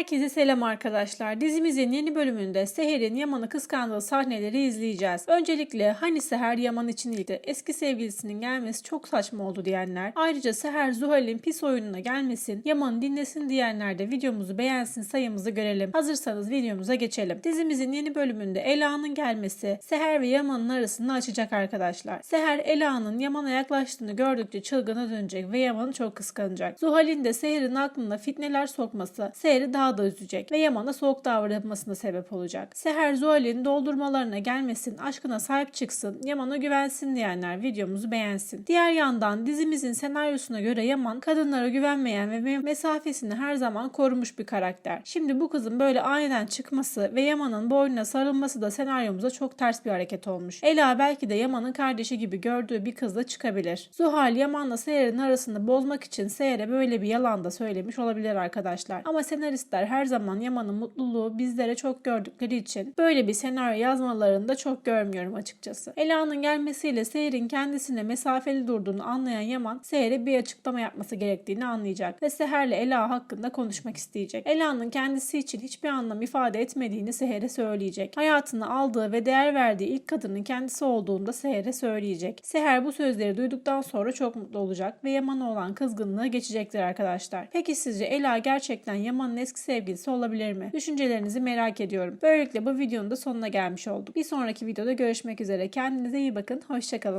Herkese selam arkadaşlar. Dizimizin yeni bölümünde Seher'in Yaman'ı kıskandığı sahneleri izleyeceğiz. Öncelikle hani Seher Yaman için değil de eski sevgilisinin gelmesi çok saçma oldu diyenler. Ayrıca Seher Zuhal'in pis oyununa gelmesin, Yaman'ı dinlesin diyenler de videomuzu beğensin sayımızı görelim. Hazırsanız videomuza geçelim. Dizimizin yeni bölümünde Ela'nın gelmesi Seher ve Yaman'ın arasını açacak arkadaşlar. Seher Ela'nın Yaman'a yaklaştığını gördükçe çılgına dönecek ve Yaman'ı çok kıskanacak. Zuhal'in de Seher'in aklına fitneler sokması Seher'i daha da üzecek ve Yaman'a soğuk davranmasına sebep olacak. Seher Zuhal'in doldurmalarına gelmesin, aşkına sahip çıksın, Yaman'a güvensin diyenler videomuzu beğensin. Diğer yandan dizimizin senaryosuna göre Yaman kadınlara güvenmeyen ve me- mesafesini her zaman korumuş bir karakter. Şimdi bu kızın böyle aniden çıkması ve Yaman'ın boynuna sarılması da senaryomuza çok ters bir hareket olmuş. Ela belki de Yaman'ın kardeşi gibi gördüğü bir kızla çıkabilir. Zuhal Yaman'la Seher'in arasını bozmak için Seher'e böyle bir yalan da söylemiş olabilir arkadaşlar. Ama senaristler her zaman Yaman'ın mutluluğu bizlere çok gördükleri için böyle bir senaryo yazmalarını da çok görmüyorum açıkçası. Ela'nın gelmesiyle Seher'in kendisine mesafeli durduğunu anlayan Yaman Seher'e bir açıklama yapması gerektiğini anlayacak ve Seher'le Ela hakkında konuşmak isteyecek. Ela'nın kendisi için hiçbir anlam ifade etmediğini Seher'e söyleyecek. Hayatını aldığı ve değer verdiği ilk kadının kendisi olduğunu da Seher'e söyleyecek. Seher bu sözleri duyduktan sonra çok mutlu olacak ve Yaman'a olan kızgınlığı geçecektir arkadaşlar. Peki sizce Ela gerçekten Yaman'ın eski sevgilisi olabilir mi? Düşüncelerinizi merak ediyorum. Böylelikle bu videonun da sonuna gelmiş olduk. Bir sonraki videoda görüşmek üzere. Kendinize iyi bakın. Hoşçakalın.